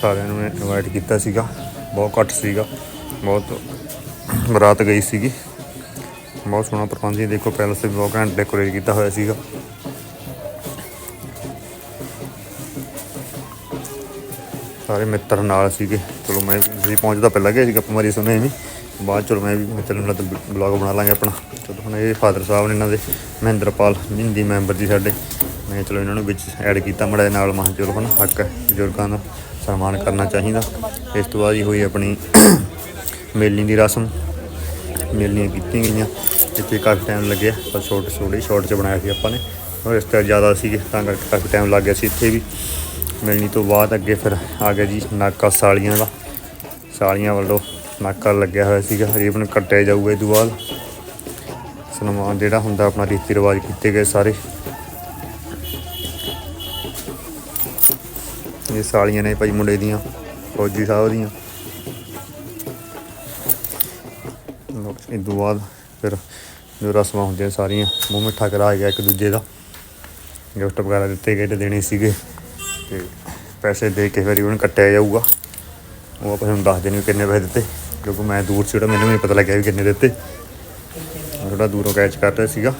ਸਾਰਿਆਂ ਨੂੰ ਇਨਵਾਈਟ ਕੀਤਾ ਸੀਗਾ। ਬਹੁਤ ਘੱਟ ਸੀਗਾ। ਬਹੁਤ ਬਰਾਤ ਗਈ ਸੀਗੀ। ਬਹੁਤ ਸੋਹਣਾ ਪ੍ਰਬੰਧ ਸੀ। ਦੇਖੋ ਪੈਲਸ ਤੇ ਬਹੁਤ ਘੈਂਟ ਡੈਕੋਰੇਟ ਕੀਤਾ ਹੋਇਆ ਸੀਗਾ। ਸਾਰੇ ਮਿੱਤਰ ਨਾਲ ਸੀਗੇ। ਚਲੋ ਮੈਂ ਵੀ ਪਹੁੰਚਦਾ ਪਹਿਲਾਂ ਗਿਆ ਸੀਗਾ ਮਾਰੀ ਸੁਣੇ ਨਹੀਂ। ਬਾਅਦ ਚਲੋ ਮੈਂ ਵੀ ਚਲੋ ਲੱਗਾ ਬਲੌਗ ਬਣਾ ਲਾਂਗੇ ਆਪਣਾ। ਚਲੋ ਹੁਣ ਇਹ ਫਾਦਰ ਸਾਹਿਬ ਨੇ ਇਹਨਾਂ ਦੇ, ਮਹਿੰਦਰਪਾਲ ਜਿੰਦੀ ਮੈਂਬਰ ਜੀ ਸਾਡੇ। ਮੈਂ ਚਲੋ ਇਹਨਾਂ ਨੂੰ ਵਿੱਚ ਐਡ ਕੀਤਾ ਮੜਾ ਨਾਲ ਮਹਾਂ ਚਲੋ ਹੁਣ ਹੱਕ ਹੈ ਬਜ਼ੁਰਗਾਂ ਦਾ ਸਨਮਾਨ ਕਰਨਾ ਚਾਹੀਦਾ। ਇਸ ਤੋਂ ਬਾਅਦ ਹੀ ਹੋਈ ਆਪਣੀ ਮੇਲੀ ਦੀ ਰਸਮ। ਮੇਲੀਆਂ ਕੀਤੀਆਂ ਗਈਆਂ। ਜਿੱਥੇ ਕਾਫੀ ਟਾਈਮ ਲੱਗਿਆ, ਪਰ ਛੋਟੇ ਛੋਟੇ ਸ਼ਾਰਟ ਚ ਬਣਾਇਆ ਸੀ ਆਪਾਂ ਨੇ। ਔਰ ਇਸ ਤਰ੍ਹਾਂ ਜ਼ਿਆਦਾ ਸੀਗੇ, ਤਾਂ ਕਰਕੇ ਕਾਫੀ ਟਾਈਮ ਲੱਗ ਗਿਆ ਸੀ ਇੱਥੇ ਵੀ। ਮਿਲਣੀ ਤੋਂ ਬਾਅਦ ਅੱਗੇ ਫਿਰ ਆ ਗਿਆ ਜੀ ਨਾਕਾ ਸਾਲੀਆਂ ਦਾ। ਸਾਲੀਆਂ ਵੱਲੋਂ ਨਾਕਾ ਲੱਗਿਆ ਹੋਇਆ ਸੀਗਾ। ਰੀਬਨ ਕੱਟਿਆ ਜਾਊਗਾ ਇਹ ਤੋਂ ਬਾਅਦ। ਸਨਮਾਨ ਜਿਹੜਾ ਹੁੰਦਾ ਆਪਣਾ ਰੀਤੀ ਰਿਵਾਜ ਕੀਤੇ ਗਏ ਸਾਰੇ। ਇਹ ਸਾਲੀਆਂ ਨੇ ਭਾਈ ਮੁੰਡੇ ਦੀਆਂ, ਫੌਜੀ ਸਾਹਿਬ ਦੀਆਂ। ਇਹ ਤੋਂ ਬਾਅਦ ਫਿਰ ਜੋ ਰਸਮਾਂ ਹੁੰਦੀਆਂ ਸਾਰੀਆਂ, ਮੂੰਹ ਮਿੱਠਾ ਕਰਾ ਗਿਆ ਇੱਕ ਦੂਜੇ ਦਾ ਗਿਫਟ ਵਗੈਰਾ ਦਿੱਤੇ ਗਏ ਤੇ ਦੇਣੇ ਸੀਗੇ। ਤੇ ਪੈਸੇ ਦੇ ਕੇ ਵਾਰੀ ਉਹਨੂੰ ਕੱਟਿਆ ਜਾਊਗਾ। ਉਹ ਆਪਾਂ ਤੁਹਾਨੂੰ ਦੱਸ ਦੇਣੀ ਕਿੰਨੇ ਪੈਸੇ ਦਿੱਤੇ। ਕਿਉਂਕਿ ਮੈਂ ਦੂਰ ਸੀ ਜਿਹੜਾ ਮੈਨੂੰ ਵੀ ਨਹੀਂ ਪਤਾ ਲੱਗਿਆ ਵੀ ਕਿੰਨੇ ਦਿੱਤੇ। ਥੋੜਾ ਦੂਰੋਂ ਕੈਚ ਕਰ ਰਿਹਾ ਸੀਗਾ।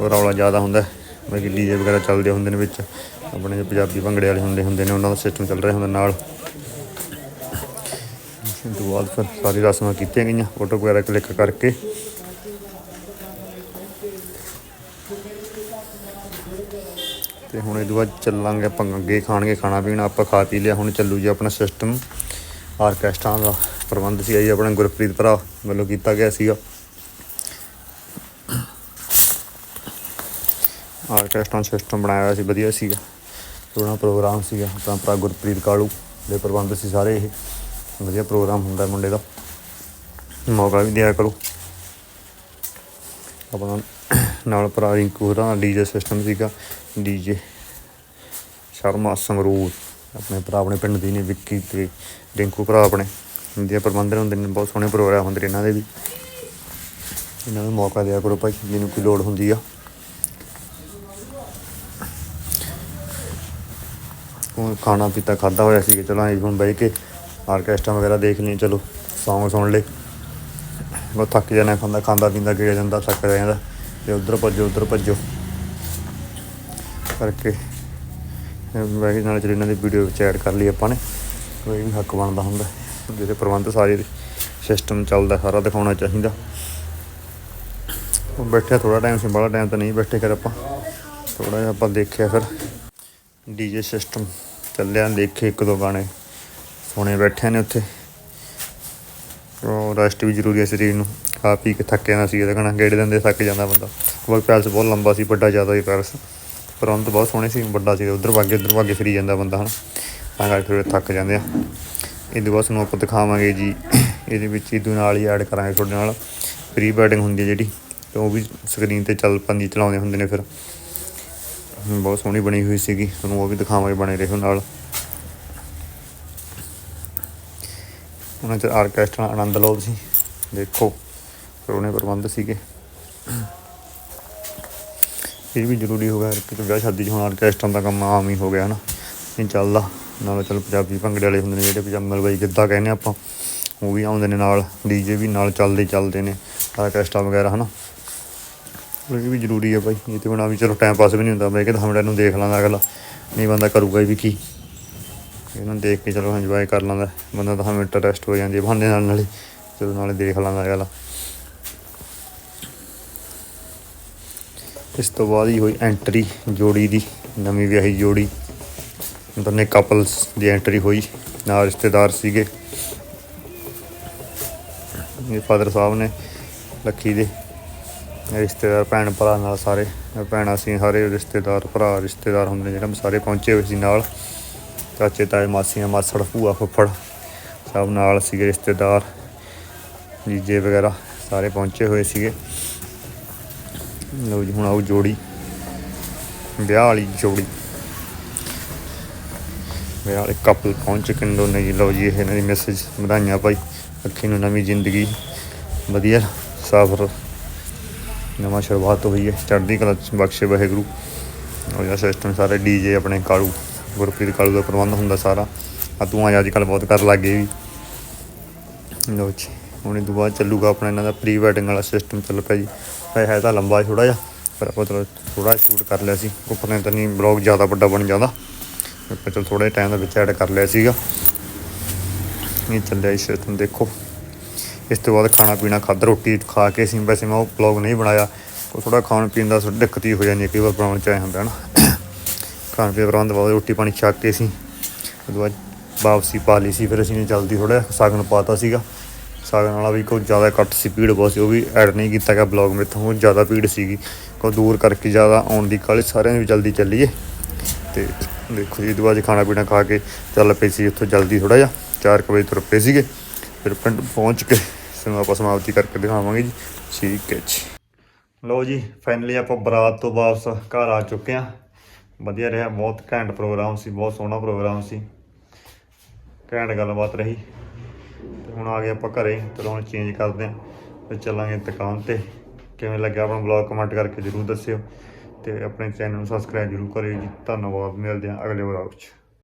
ਉਹ ਰੌਲਾ ਜ਼ਿਆਦਾ ਹੁੰਦਾ ਬਾਕੀ ਡੀਜੇ ਵਗੈਰਾ ਚੱਲਦੇ ਹੁੰਦੇ ਨੇ ਵਿੱਚ। ਆਪਣੇ ਜੋ ਪੰਜਾਬੀ ਭੰਗੜੇ ਵਾਲੇ ਹੁੰਦੇ ਹੁੰਦੇ ਨੇ, ਉਹਨਾਂ ਦਾ ਸਿਸਟਮ ਚੱਲ ਰਿਹਾ ਹੁੰਦਾ ਨਾਲ। ਇਸ ਤੋਂ ਬਾਅਦ ਫਿਰ ਸਾਰੀ ਰਸਮਾਂ ਕੀਤੀਆਂ ਗਈਆਂ, ਫੋਟੋ ਵਗੈਰਾ ਕਲਿੱਕ ਕਰਕੇ। ਤੇ ਹੁਣ ਇਹਦੇ ਬਾਅਦ ਚੱਲਾਂਗੇ ਆਪਾਂ ਅੱਗੇ ਖਾਣਗੇ ਖਾਣਾ ਪੀਣਾ, ਆਪਾਂ ਖਾ ਪੀ ਲਿਆ, ਹੁਣ ਚੱਲੂ ਜੀ ਆਪਣਾ ਸਿਸਟਮ ਆਰਕੈਸਟਰਾ ਦਾ ਪ੍ਰਬੰਧ ਸੀ ਜੀ, ਆਪਣਾ ਗੁਰਪ੍ਰੀਤ ਭਰਾ ਵੱਲੋਂ ਕੀਤਾ ਗਿਆ ਸੀਗਾ। ਆਰਕੈਸਟਰਾ ਸਿਸਟਮ ਬਣਾਇਆ ਹੋਇਆ ਸੀ, ਵਧੀਆ ਸੀਗਾ। ਸੋਹਣਾ ਪ੍ਰੋਗਰਾਮ ਸੀਗਾ, ਆਪਣਾ ਭਰਾ ਗੁਰਪ੍ਰੀਤ ਕਾਲੂ ਦੇ ਪ੍ਰਬੰਧ ਸੀ ਸਾਰੇ ਇਹ। ਵਧੀਆ ਪ੍ਰੋਗਰਾਮ ਹੁੰਦਾ ਮੁੰਡੇ ਦਾ। ਮੌਕਾ ਵੀ ਦਿਆ ਕਰੋ। ਆਪਣਾ ਨਾਲ ਭਰਾ ਰਿੰਕੂ ਹੋਰਾਂ ਦਾ ਡੀਜੇ ਸਿਸਟਮ ਸੀਗਾ। ਡੀਜੇ ਸ਼ਰਮਾ ਸੰਗਰੂਰ, ਆਪਣੇ ਭਰਾ ਆਪਣੇ ਪਿੰਡ ਦੀ ਨੇ, ਵਿੱਕੀ ਤੇ ਰਿੰਕੂ ਭਰਾ ਆਪਣੇ। ਵਧੀਆ ਪ੍ਰਬੰਧ ਹੁੰਦੇ ਨੇ ਬਹੁਤ ਸੋਹਣੇ ਪ੍ਰੋਗਰਾਮ ਹੁੰਦੇ ਨੇ ਇਹਨਾਂ ਦੇ ਵੀ। ਇਹਨਾਂ ਨੂੰ ਮੌਕਾ ਦਿਆ ਕਰੋ ਭਾਈ, ਜਿਹਨੂੰ ਕੋਈ ਲੋੜ ਹੁੰਦੀ ਆ। ਹੁਣ ਖਾਣਾ ਪੀਤਾ ਖਾਦਾ ਹੋਇਆ ਸੀ, ਚਲੋ ਐਂ ਹੁਣ ਬਹਿ ਕੇ ਆਰਕੈਸਟਰਾ ਵਗੈਰਾ ਦੇਖ ਲਈ ਚਲੋ ਸੌਂਗ ਸੁਣ ਲਏ। ਉਹ ਥੱਕ ਜਾਣਾ, ਖਾਂਦਾ ਖਾਂਦਾ ਪੀਂਦਾ ਗਿਆ ਜਾਂਦਾ, ਥੱਕ ਜਾਂਦਾ ਤੇ ਉਧਰ ਭੱਜੋ ਉਧਰ ਭੱਜੋ। ਕਰਕੇ, ਮੈਂ ਕਿ ਨਾਲ ਚਲ, ਇਹਨਾਂ ਦੀ ਵੀਡੀਓ ਵਿੱਚ ਐਡ ਕਰ ਲਈ ਆਪਾਂ ਨੇ। ਕੋਈ ਵੀ ਹੱਕ ਬਣਦਾ ਹੁੰਦਾ, ਜਿਹਦੇ ਪ੍ਰਬੰਧ ਸਾਰੇ ਸਿਸਟਮ ਚੱਲਦਾ, ਸਾਰਾ ਦਿਖਾਉਣਾ ਚਾਹੀਦਾ। ਬੈਠਿਆ ਥੋੜਾ ਟਾਈਮ ਸੀ ਬੜਾ ਟਾਈਮ ਤਾਂ ਨਹੀਂ ਬੈਠੇ ਕਰ ਆਪਾਂ। ਥੋੜਾ ਜਿਹਾ ਆਪਾਂ ਦੇਖਿਆ ਫਿਰ। ਡੀਜੇ ਸਿਸਟਮ ਚੱਲਿਆ, ਦੇਖੇ ਇੱਕ ਦੋ ਗਾਣੇ। ਸੋਹਣੇ ਬੈਠੇ ਨੇ ਉੱਥੇ। ਉਹ ਰੈਸਟ ਵੀ ਜ਼ਰੂਰੀ ਹੈ ਸਰੀਰ ਨੂੰ। ਖਾ ਪੀ ਕੇ ਥੱਕਿਆ ਨਾ ਸੀ ਇਹਦਾ ਕਹਣਾ ਗੇੜੇ ਦਿੰਦੇ ਥੱਕ ਜਾਂਦਾ ਬੰਦਾ। ਉਹ ਪੈਲਸ ਬਹੁਤ ਲੰਬਾ ਸੀ, ਵੱਡਾ ਜ਼ਿਆਦਾ ਹੀ ਪੈਲਸ। ਪ੍ਰਬੰਧ ਬਹੁਤ ਸੋਹਣੇ ਸੀ, ਵੱਡਾ ਸੀ ਉਧਰ ਭਾਗੇ ਉਧਰ ਭਾਗੇ ਫਰੀ ਜਾਂਦਾ ਬੰਦਾ, ਹਨ। ਤਾਂ ਕਰਕੇ ਫਿਰ ਥੱਕ ਜਾਂਦੇ ਆ। ਇਹਦੇ ਬਾਅਦ ਸਾਨੂੰ ਆਪਾਂ ਦਿਖਾਵਾਂਗੇ ਜੀ, ਇਹਦੇ ਵਿੱਚ ਇਹਦੇ ਨਾਲ ਹੀ ਐਡ ਕਰਾਂਗੇ ਤੁਹਾਡੇ ਨਾਲ। ਪ੍ਰੀ ਵੈਡਿੰਗ ਹੁੰਦੀ ਹੈ ਜਿਹੜੀ, ਤੇ ਉਹ ਵੀ ਸਕਰੀਨ ਤੇ ਚੱਲ ਪੰਦੀ, ਚਲਾਉਂਦੇ ਹੁੰਦੇ ਨੇ ਫਿਰ। ਬਹੁਤ ਸੋਹਣੀ ਬਣੀ ਹੋਈ ਸੀਗੀ, ਤੁਹਾਨੂੰ ਉਹ ਵੀ ਦਿਖਾਵਾਂਗੇ ਬਣੇ ਰਹੋ ਨਾਲ। ਉਹਨਾਂ ਚ ਆਰਕੈਸਟਰਾ ਆਨੰਦ ਲਓ ਤੁਸੀਂ, ਦੇਖੋ। ਫਿਰ ਉਹਨੇ ਪ੍ਰਬੰਧ ਸੀਗੇ। ਇਹ ਵੀ ਜ਼ਰੂਰੀ ਹੋ ਗਿਆ ਕਿ ਵਿਆਹ ਸ਼ਾਦੀ 'ਚ ਹੁਣ ਆਰਕੈਸਟਰਾਂ ਦਾ ਕੰਮ ਆਮ ਹੀ ਹੋ ਗਿਆ ਨਾ। ਨਹੀਂ ਚੱਲਦਾ, ਨਾਲ ਚਲ ਪੰਜਾਬੀ ਭੰਗੜੇ ਵਾਲੇ ਹੁੰਦੇ ਨੇ ਜਿਹੜੇ ਪੰਜਾਬੀ ਮਲਵਈ ਗਿੱਧਾ ਕਹਿੰਦੇ ਆਪਾਂ, ਉਹ ਵੀ ਆਉਂਦੇ ਨੇ ਨਾਲ ਡੀਜੇ ਵੀ ਨਾਲ ਚੱਲਦੇ ਚੱਲਦੇ ਨੇ ਆਰਕੈਸਟਰਾ ਵਗੈਰਾ, ਹਨਾ। ਉਹ ਵੀ ਜ਼ਰੂਰੀ ਹੈ ਬਾਈ ਇਹ ਤੇ ਬਣਾ ਵੀ ਚਲੋ ਟਾਈਮ ਪਾਸ ਵੀ ਨਹੀਂ ਹੁੰਦਾ, ਮੈਂ ਕਿ 10 ਨੂੰ ਦੇਖ ਲਾਂਦਾ ਅਗਲਾ, ਨਹੀਂ ਬੰਦਾ ਕਰੂਗਾ ਵੀ ਕੀ। ਇਹਨਾਂ ਨੂੰ ਦੇਖ ਕੇ ਚਲੋ ਇੰਜੋਏ ਕਰ ਲਾਂਦਾ, ਬੰਦਾ 10 ਮਿੰਟ ਰੈਸਟ ਹੋ ਜਾਂਦੀ ਹੈ ਬਹਾਨੇ ਨਾਲ ਨਾਲੇ, ਚਲੋ ਨਾਲੇ ਦੇਖ ਲਾਂਦਾ ਅਗਲਾ। ਇਸ ਤੋਂ ਬਾਅਦ ਹੀ ਹੋਈ ਐਂਟਰੀ ਜੋੜੀ ਦੀ, ਨਵੀਂ ਵਿਆਹੀ ਜੋੜੀ। ਦੋਨੇ ਕਪਲਸ ਦੀ ਐਂਟਰੀ ਹੋਈ, ਨਾਲ ਰਿਸ਼ਤੇਦਾਰ ਸੀਗੇ। ਇਹ ਫਾਦਰ ਸਾਹਿਬ ਨੇ ਲੱਖੀ ਦੇ ਰਿਸ਼ਤੇਦਾਰ, ਭੈਣ ਭਰਾ ਨਾਲ ਸਾਰੇ, ਭੈਣਾਂ ਸੀ ਸਾਰੇ ਰਿਸ਼ਤੇਦਾਰ, ਭਰਾ ਰਿਸ਼ਤੇਦਾਰ ਹੁੰਦੇ ਨੇ ਜਿਹੜੇ ਸਾਰੇ ਪਹੁੰਚੇ ਹੋਏ ਸੀ ਨਾਲ। ਚਾਚੇ, ਤਾਏ, ਮਾਸੀਆਂ, ਮਾਸੜ, ਭੂਆ, ਫੁੱਫੜ ਸਭ ਨਾਲ ਸੀਗੇ ਰਿਸ਼ਤੇਦਾਰ, ਜੀਜੇ ਵਗੈਰਾ ਸਾਰੇ ਪਹੁੰਚੇ ਹੋਏ ਸੀਗੇ। ਲਓ ਜੀ, ਹੁਣ ਆਓ ਜੋੜੀ। ਵਿਆਹ ਵਾਲੀ ਜੋੜੀ। ਵਿਆਹ ਵਾਲੇ ਕਪਲ ਪਹੁੰਚ ਚੁੱਕੇ ਨੇ ਦੋਨੇ ਜੀ। ਲਓ ਜੀ, ਇਹ ਇਹਨਾਂ ਦੀ ਮੈਸੇਜ ਵਧਾਈਆਂ ਭਾਈ ਅੱਖੀ ਨੂੰ ਨਵੀਂ ਜ਼ਿੰਦਗੀ। ਵਧੀਆ ਸਫ਼ਰ ਨਵਾਂ ਸ਼ੁਰੂਆਤ ਹੋਈ ਹੈ। ਚੜ੍ਹਦੀ ਕਲਾ ਚ ਬਖਸ਼ੇ ਵਾਹਿਗੁਰੂ। ਉਹ ਜਿਹੜਾ ਸਿਸਟਮ ਸਾਰੇ ਡੀਜੇ ਆਪਣੇ ਕਾਲੂ, ਗੁਰਪ੍ਰੀਤ ਕਾਲੂ ਦਾ ਪ੍ਰਬੰਧ ਹੁੰਦਾ ਸਾਰਾ। ਆ ਤੂੰ ਆ ਅੱਜ ਕੱਲ੍ਹ ਬਹੁਤ ਕਰ ਲੱਗ ਗਏ ਵੀ। ਲਓ ਜੀ, ਹੁਣ ਇਹ ਤੋਂ ਬਾਅਦ ਚੱਲੂਗਾ ਆਪਣਾ ਇਹਨਾਂ ਦਾ ਪ੍ਰੀ ਵੈਡਿੰਗ ਵਾਲਾ ਸਿਸਟਮ ਚੱਲ ਪਿਆ ਜੀ। ਹੈ ਹੈ ਤਾਂ ਲੰਬਾ ਥੋੜਾ ਜਿਹਾ, ਪਰ ਆਪਾਂ ਚਲੋ ਥੋੜਾ ਸ਼ੂਟ ਕਰ ਲਿਆ ਸੀ। ਉੱਪਰ ਤਾਂ ਨਹੀਂ ਬਲੌਗ ਜ਼ਿਆਦਾ ਵੱਡਾ ਬਣ ਜਾਂਦਾ। ਆਪਾਂ ਚਲ ਥੋੜੇ ਟਾਈਮ ਦਾ ਵਿੱਚ ਐਡ ਕਰ ਲਿਆ ਸੀਗਾ। ਇਹ ਚੱਲਿਆ ਇਸ ਤੁਹਾਨੂੰ ਦੇਖੋ। ਇਸ ਤੋਂ ਬਾਅਦ ਖਾਣਾ ਪੀਣਾ ਖਾਧਾ, ਰੋਟੀ ਖਾ ਕੇ ਅਸੀਂ ਵੈਸੇ ਮੈਂ ਉਹ ਬਲੌਗ ਨਹੀਂ ਬਣਾਇਆ। ਉਹ ਥੋੜਾ ਖਾਣ ਪੀਣ ਦਾ ਦਿੱਕਤ ਹੀ ਹੋ ਜਾਂਦੀ ਹੈ, ਕਈ ਵਾਰ ਬਣਾਉਣ ਚ ਆਇਆ ਹੁੰਦਾ ਨਾ। ਖਾਣ ਪੀਣ ਬਣਾਉਣ ਤੋਂ ਬਾਅਦ ਰੋਟੀ ਪਾਣੀ ਛੱਕ ਕੇ ਅਸੀਂ, ਉਹਦੇ ਬਾਅਦ ਵਾਪਸੀ ਪਾ ਲਈ ਸੀ, ਫਿਰ ਅਸੀਂ ਨੇ ਜਲਦੀ ਥੋੜਾ ਸਾਗਨ ਪਾਤਾ ਸੀਗਾ। ਸਾਗਨ ਵਾਲਾ ਵੀ ਕੋਈ ਜ਼ਿਆਦਾ ਘੱਟ ਸੀ, ਭੀੜ ਬਹੁਤ ਸੀ, ਉਹ ਵੀ ਐਡ ਨਹੀਂ ਕੀਤਾ ਗਿਆ ਬਲੌਗ ਮੇਰੇ ਤੋਂ ਜ਼ਿਆਦਾ ਭੀੜ ਸੀਗੀ। ਕੋਈ ਦੂਰ ਕਰਕੇ ਜ਼ਿਆਦਾ ਆਉਣ ਦੀ ਕਾਹਲੀ ਸਾਰਿਆਂ ਨੂੰ ਵੀ ਜਲਦੀ ਚੱਲੀਏ। ਤੇ ਦੇਖੋ ਜੀ, ਇਹਦੇ ਬਾਅਦ ਖਾਣਾ ਪੀਣਾ ਖਾ ਕੇ ਚੱਲ ਪਏ ਸੀ, ਉੱਥੋਂ ਜਲਦੀ ਥੋੜਾ ਜਿਹਾ 4 ਵਜੇ ਤੁਰ ਪਏ ਸੀਗੇ। ਫਿਰ ਪਿੰਡ ਪਹੁੰਚ ਕੇ ਸਾਨੂੰ ਆਪਾਂ ਸਮਾਪਤੀ ਕਰਕੇ ਦਿਖਾਵਾਂਗੇ ਜੀ। ਠੀਕ ਹੈ ਜੀ। ਲਓ ਜੀ ਫਾਈਨਲੀ ਆਪਾਂ ਬਰਾਤ ਤੋਂ ਵਾਪਸ ਘਰ ਆ ਚੁੱਕੇ ਹਾਂ। ਵਧੀਆ ਰਿਹਾ, ਬਹੁਤ ਘੈਂਟ ਪ੍ਰੋਗਰਾਮ ਸੀ, ਬਹੁਤ ਸੋਹਣਾ ਪ੍ਰੋਗਰਾਮ ਸੀ। ਘੈਂਟ ਗੱਲਬਾਤ ਰਹੀ। ਤੇ ਹੁਣ ਆ ਗਏ ਆਪਾਂ ਘਰੇ, ਚਲੋ ਹੁਣ ਚੇਂਜ ਕਰਦੇ ਹਾਂ ਤੇ ਚੱਲਾਂਗੇ ਦੁਕਾਨ ਤੇ। ਕਿਵੇਂ ਲੱਗਿਆ ਆਪਣਾ ਬਲੌਗ ਕਮੈਂਟ ਕਰਕੇ ਜਰੂਰ ਦੱਸਿਓ ਤੇ ਆਪਣੇ ਚੈਨਲ ਨੂੰ ਸਬਸਕ੍ਰਾਈਬ ਜਰੂਰ ਕਰਿਓ ਜੀ। ਧੰਨਵਾਦ, ਮਿਲਦੇ ਹਾਂ ਅਗਲੇ ਵਲੌਗ 'ਚ।